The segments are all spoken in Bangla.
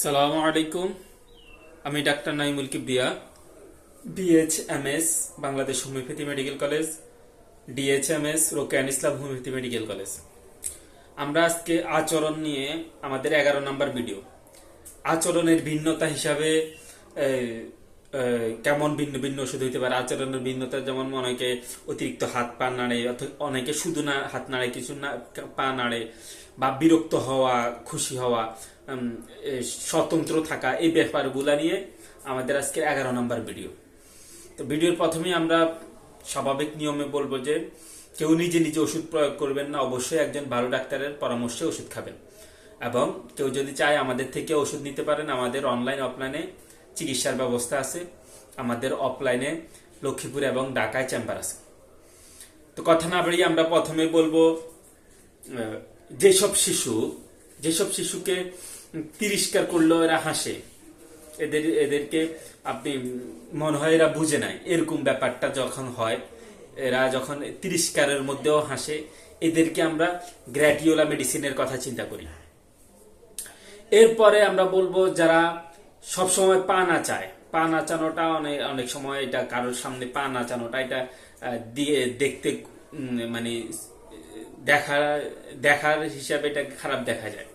সালামু আলাইকুম। আমি doctor Naimul Kibria BHMS Bangladesh homeopathy medical college DHMS রোকেয়ান Islam homeopathy medical college. আমরা আজকে আচরণ নিয়ে আমাদের এগারো নম্বর ভিডিও। আচরণের ভিন্নতা হিসাবে কেমন ভিন্ন ভিন্ন ওষুধ হইতে পারে? আচরণের ভিন্নতা যেমন অনেকে অতিরিক্ত হাত পা নাড়ে অনেকে শুধু না, হাত নাড়ে, কিছু না, পা নাড়ে, বা বিরক্ত হওয়া, খুশি হওয়া স্বতন্ত্র থাকা এই ব্যাপারগুলা নিয়ে আমাদের আজকে এগারো নম্বর ভিডিও। তো ভিডিওর প্রথমেই আমরা স্বাভাবিক নিয়মে বলব যে, কেউ নিজে নিজে ওষুধ প্রয়োগ করবেন না, অবশ্যই একজন ভালো ডাক্তারের পরামর্শে ওষুধ খাবেন। এবং কেউ যদি চায় আমাদের থেকে ওষুধ নিতে পারেন, আমাদের অনলাইন অফলাইনে চিকিৎসার ব্যবস্থা আছে। আমাদের অফলাইনে লক্ষ্মীপুর এবং ঢাকায় চেম্বার আছে। তো কথা না বাড়িয়ে আমরা প্রথমে বলব যেসব শিশু যেসব শিশুকে তিরস্কার করলেও এরা হাসে। এদের, এদেরকে আপনি, মনে হয় এরা বুঝে নাই। এরকম ব্যাপারটা যখন হয়, এরা যখন তিরস্কারের মধ্যেও হাসে, এদেরকে আমরা গ্র্যাটিওলা মেডিসিনের কথা চিন্তা করি। এরপরে আমরা বলব যারা সব সময় পা চায় পা নাচানোটা অনেক অনেক সময় এটা কারোর সামনে পা নাচানোটা, এটা দিয়ে দেখতে মানে দেখা, দেখার হিসাবে এটা খারাপ দেখা যায়।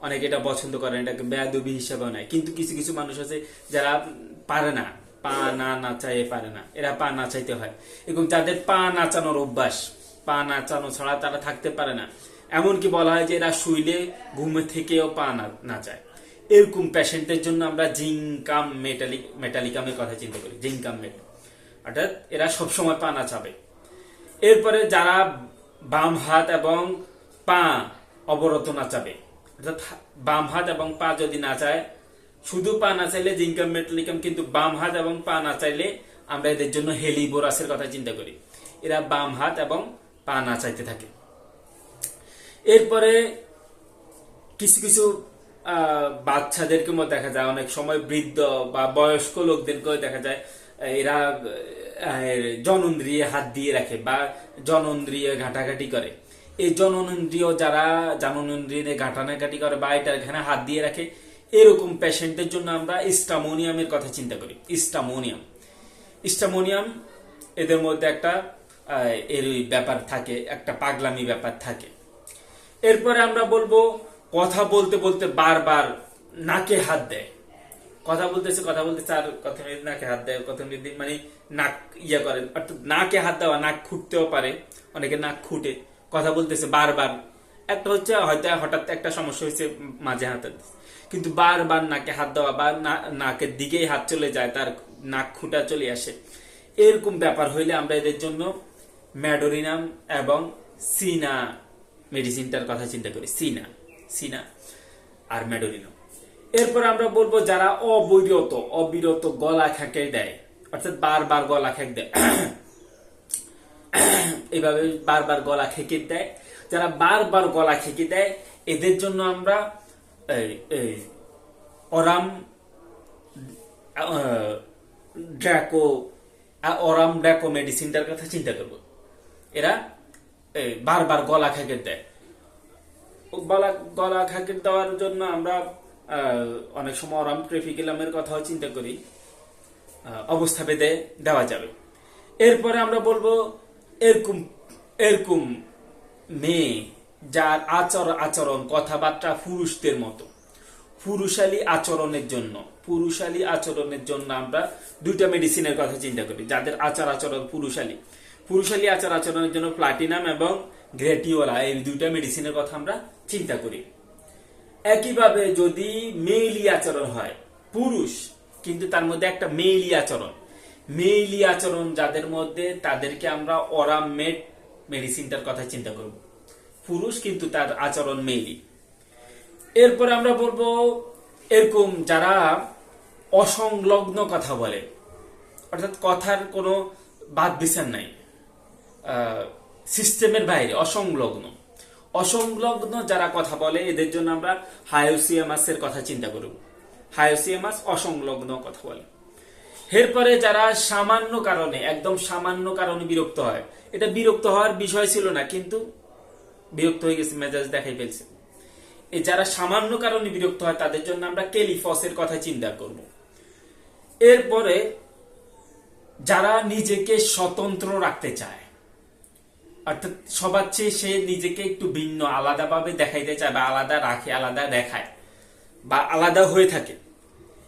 অনেকে এটা পছন্দ করেন, এটাকে বেয়াদবি হিসাবে নেয়। কিন্তু কিছু কিছু মানুষ আছে যারা পারে না, পা না নাচাইয়ে পারে না। এরা পা নাচাইতে হয়। এবং তাদের পা নাচানোর অভ্যাস, পা নাচানো ছাড়া তারা থাকতে পারে না। এমনকি বলা হয় যে এরা শুইলে ঘুমে থেকেও পা নাচায় এরকম পেশেন্টের জন্য আমরা জিঙ্কাম মেটালিক মেটালিকামের কথা চিন্তা করি জিঙ্কাম মেট। অর্থাৎ এরা সবসময় পা নাচাবে। এরপরে যারা বাম হাত এবং পা অবরত নাচাবে অর্থাৎ বাম হাত এবং পা যদি নাচায় শুধু পা নাচাইলে জিঙ্কাম মেটালিকাম কিন্তু বাম হাত এবং পা নাচাইলে আমরা এদের জন্য হেলিবোরাসের কথা চিন্তা করি। এরা বাম হাত এবং পা নাচাইতে থাকে। এরপরে কিছু কিছু বাচ্চাদেরকে দেখা যায়। অনেক সময় বৃদ্ধ বা বয়স্ক লোকদেরকেও দেখা যায়, এরা জনন্দ্রিয়ে হাত দিয়ে রাখে বা জনন্দ্রিয়ে ঘাটাঘাটি করে। এই জননেন্দ্রিয় যারা জননেন্দ্রিয়ে ঘাটাঘাটি করে বা এটা এখানে হাত দিয়ে রাখে, এরকম পেশেন্টের জন্য আমরা ইস্টামোনিয়ামের কথা চিন্তা করি। ইস্টামোনিয়াম ইস্টামোনিয়াম এদের মধ্যে একটা এর ব্যাপার থাকে, একটা পাগলামি ব্যাপার থাকে। এরপরে আমরা বলব, কথা বলতে বলতে বারবার নাকে হাত দেয়। কথা বলতেছে কথা বলতেছে, আর কথা নাকে হাত দেয় কথা মানে নাক ইয়া করে। অর্থাৎ নাকে হাত দেওয়া, নাক খুঁটতেও পারে, অনেকে নাক খুঁটে। কথা বলতেছে বারবার। একটা হচ্ছে হয়তো হঠাৎ একটা সমস্যা হয়েছে মাঝে হাতে। কিন্তু বারবার নাকে হাত দেওয়া বা নাকের দিকেই হাত চলে যায়, তার নাক খুঁটা চলে আসে। এরকম ব্যাপার হইলে আমরা এদের জন্য ম্যাডোরিনাম এবং সিনা মেডিসিনটার কথা চিন্তা করি। সিনা সিনা আর ম্যাডোরিনাম। এরপর আমরা বলব যারা অবিরত অবিরত গলা খেকে দেয়। অর্থাৎ বারবার গলা খেক দেয়। এইভাবে বারবার গলা খেকে দেয়। যারা বারবার গলা খেকে দেয়, এদের জন্য আমরা অরাম ড্রাকো অরাম ড্রাকো মেডিসিনটার কথা চিন্তা করব। এরা বারবার গলা খেকে দেয়। গলা গলা খাকে দেওয়ার জন্য আমরা অনেক সময় অরাম ট্রেফিকেলামের কথাও চিন্তা করি। অবস্থা বেঁধে দেওয়া যাবে। এরপরে আমরা বলব এরকম এরকম মেয়ে যার আচর, আচরণ, কথাবার্তা পুরুষদের মতো। পুরুষালী আচরণের জন্য, পুরুষালী আচরণের জন্য আমরা দুইটা মেডিসিনের কথা চিন্তা করি, যাদের আচার, আচরণ পুরুষালী। পুরুষালী আচার, আচরণের জন্য প্লাটিনাম এবং গ্রেটিওলা এই দুইটা মেডিসিনের কথা আমরা চিন্তা করি। একইভাবে যদি মেইলি আচরণ হয়, পুরুষ, কিন্তু তার মধ্যে একটা মেইলি আচরণ মেইলি আচরণ যাদের মধ্যে, তাদেরকে আমরা অরাম মেড মেডিসিনটার কথা চিন্তা করব। পুরুষ কিন্তু তার আচরণ মেইলি। এরপরে আমরা বলব, এরকম যারা অসংলগ্ন কথা বলে, অর্থাৎ কথার কোনো বাদ বিচার নাই সিস্টেমের বাইরে, অসংলগ্ন। অসংলগ্ন যারা কথা বলে, এদের জন্য আমরা হায়োসিয়ামাসের কথা চিন্তা করব। হায়োসিয়ামাস অসংলগ্ন কথা বলে। এরপরে যারা সামান্য কারণে, একদম সামান্য কারণে বিরক্ত হয়, এটা বিরক্ত হওয়ার বিষয় ছিল না, কিন্তু বিরক্ত হয়ে গেছে, মেজাজ দেখাই ফেলছে। এই যারা সামান্য কারণে বিরক্ত হয়, তাদের জন্য আমরা কেলিফসের কথা চিন্তা করব। এরপরে যারা নিজেকে স্বতন্ত্র রাখতে চায়, অর্থাৎ সবার চেয়ে সে নিজেকে একটু ভিন্ন, আলাদাভাবে দেখাইতে চায় বা আলাদা রাখে, আলাদা দেখায় বা আলাদা হয়ে থাকে।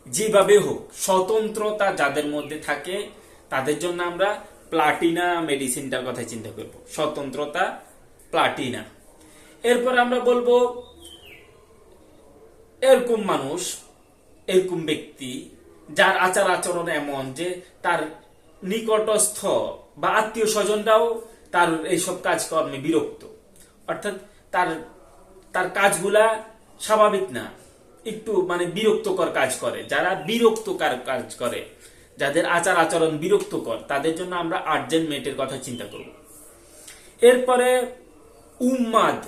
যেভাবে হোক, স্বতন্ত্রতা যাদের মধ্যে থাকে, তাদের জন্য আমরা প্লাটিনা মেডিসিনটার কথা চিন্তা করব। স্বতন্ত্রতা, প্লাটিনা। এরপর আমরা বলব, এরকম মানুষ, এরকম ব্যক্তি, যার আচার আচরণ এমন যে তার নিকটস্থ বা আত্মীয় স্বজনরাও তার এইসব কাজকর্মে বিরক্ত। অর্থাৎ তার তার কাজগুলা স্বাভাবিক না। একটু মানে বিরক্তকর কাজ করে। যারা বিরক্তকর কাজ করে, যাদের আচার আচরণ বিরক্তকর, তাদের জন্য আমরা আর্জেন্ট মেটের কথা চিন্তা করব। এরপরে উম্মাদ।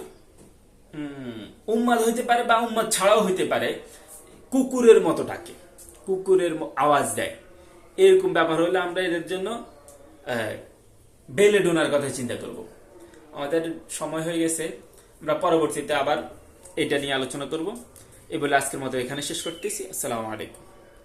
উম্মাদ হইতে পারে বা উম্মাদ ছাড়াও হইতে পারে, কুকুরের মতো ডাকে, কুকুরের আওয়াজ দেয়। এরকম ব্যাপার হলে আমরা এদের জন্য বেলে ডোনার কথা চিন্তা করব। আমাদের সময় হয়ে গেছে, আমরা পরবর্তীতে আবার এটা নিয়ে আলোচনা করব। এই বলে আজকের মতো এখানে শেষ করতেছি। আসসালামু আলাইকুম।